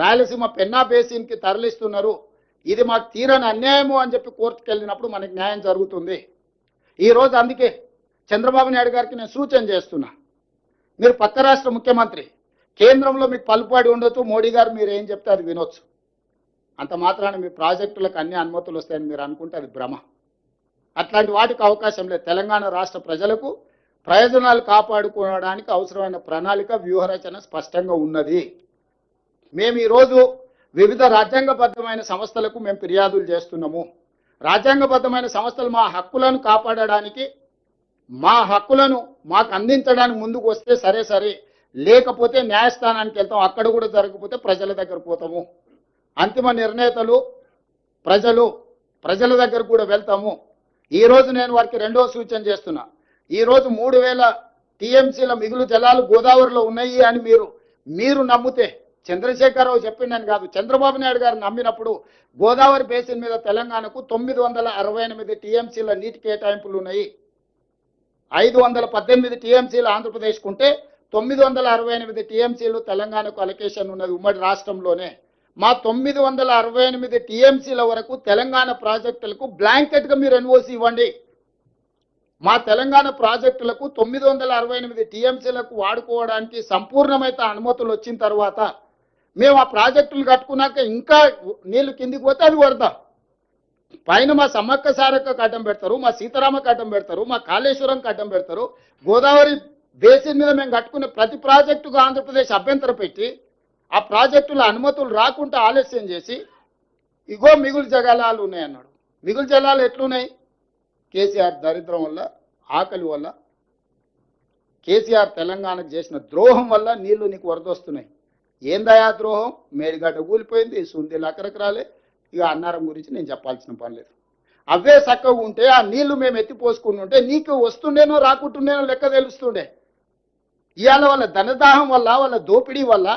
రాయలసీమ పెన్నా బేసిన్కి తరలిస్తున్నారు. ఇది మాకు తీరని అన్యాయము అని చెప్పి కోర్టుకు వెళ్ళినప్పుడు మనకి న్యాయం జరుగుతుంది. ఈరోజు అందుకే చంద్రబాబు నాయుడు గారికి నేను సూచన చేస్తున్నా. మీరు పక్క రాష్ట్ర ముఖ్యమంత్రి కేంద్రంలో మీకు పలుపాడి ఉండొచ్చు మోడీ గారు మీరు ఏం చెప్తే అది వినొచ్చు. అంత మాత్రాన మీ ప్రాజెక్టులకు అన్ని అనుమతులు వస్తాయని మీరు అనుకుంటే అది భ్రమ. అట్లాంటి వాటికి అవకాశం లేదు. తెలంగాణ రాష్ట్ర ప్రజలకు ప్రయోజనాలు కాపాడుకోవడానికి అవసరమైన ప్రణాళిక వ్యూహరచన స్పష్టంగా ఉన్నది. మేము ఈరోజు వివిధ రాజ్యాంగబద్ధమైన సంస్థలకు మేము ఫిర్యాదులు చేస్తున్నాము. రాజ్యాంగబద్ధమైన సంస్థలు మా హక్కులను కాపాడడానికి మా హక్కులను మాకు అందించడానికి ముందుకు వస్తే సరే సరే లేకపోతే న్యాయస్థానానికి వెళ్తాం అక్కడ కూడా జరగకపోతే ప్రజల దగ్గర పోతాము. అంతిమ నిర్ణేతలు ప్రజలు ప్రజల దగ్గర కూడా వెళ్తాము. ఈరోజు నేను వారికి రెండో సూచన చేస్తున్నా. ఈరోజు మూడు వేల టీఎంసీల మిగులు జలాలు గోదావరిలో ఉన్నాయి అని మీరు మీరు నమ్మితే చంద్రశేఖరరావు చెప్పిండని కాదు. చంద్రబాబు నాయుడు గారు నమ్మినప్పుడు గోదావరి బేసిన్ మీద తెలంగాణకు తొమ్మిది వందల అరవై ఎనిమిది టీఎంసీల నీటి కేటాయింపులు ఉన్నాయి ఐదు వందల పద్దెనిమిది టీఎంసీలు ఆంధ్రప్రదేశ్కు ఉంటే తొమ్మిది వందల అరవై ఎనిమిది టీఎంసీలు తెలంగాణకు అలొకేషన్ ఉన్నది ఉమ్మడి రాష్ట్రంలోనే. మా తొమ్మిది వందల అరవై ఎనిమిది టీఎంసీల వరకు తెలంగాణ ప్రాజెక్టులకు బ్లాంకెట్గా మీరు ఎన్ఓసి ఇవ్వండి. మా తెలంగాణ ప్రాజెక్టులకు తొమ్మిది వందల అరవై ఎనిమిది టీఎంసీలకు వాడుకోవడానికి సంపూర్ణమైన అనుమతులు వచ్చిన తర్వాత మేము ఆ ప్రాజెక్టులు కట్టుకున్నాక ఇంకా నీళ్ళు కిందికి పోతే అది వరద పైన మా సమ్మక్క సారక్క కట్టం పెడతారు మా సీతారామ కట్టం పెడతారు మా కాళేశ్వరం కట్టం పెడతారు. గోదావరి బేసిన్ మీద మేము కట్టుకునే ప్రతి ప్రాజెక్టుకు ఆంధ్రప్రదేశ్ అభ్యంతరం పెట్టి ఆ ప్రాజెక్టుల అనుమతులు రాకుండా ఆలస్యం చేసి ఇగో మిగులు జలాలు ఉన్నాయన్నాడు. మిగులు జలాలు ఎట్లున్నాయి? కేసీఆర్ దరిద్రం వల్ల ఆకలి వల్ల కేసీఆర్ తెలంగాణకు చేసిన ద్రోహం వల్ల నీళ్ళు నీకు వరదొస్తున్నాయి. ఏం ద్రోహం? మేడిగడ్డ కూలిపోయింది సుందీలు అక్కడికి రాలే. ఇక అన్నారం గురించి నేను చెప్పాల్సిన పని లేదు. అవే చక్కగా ఉంటే ఆ నీళ్ళు మేము ఎత్తిపోసుకుని ఉంటే నీకు వస్తుండేనో రాకుంటుండేనో లెక్క తెలుస్తుండే. ఇవాళ వాళ్ళ ధనదాహం వల్ల వాళ్ళ దోపిడీ వల్ల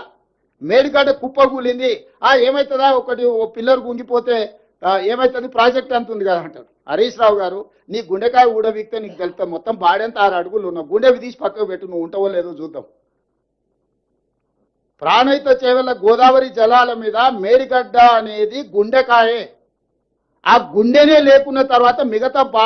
మేడిగడ్డ కుప్ప కూలింది ఆ ఏమవుతుందా ఒకటి ఓ పిల్లర్ గుంగిపోతే ఏమవుతుంది ప్రాజెక్ట్ అంత ఉంది కదా అంటారు. హరీష్ రావు గారు నీ గుండెకాయ ఊడవిక్తే నీకు తెలుస్తా మొత్తం బాడెంత ఆరు అడుగులు ఉన్నావు గుండెవి తీసి పక్కకు పెట్టు నువ్వు ఉంటావో లేదో చూద్దాం. ప్రాణహిత చేవల గోదావరి జలాల మీద మేడిగడ్డ అనేది గుండెకాయే. ఆ గుండెనే లేకున్న తర్వాత మిగతా బా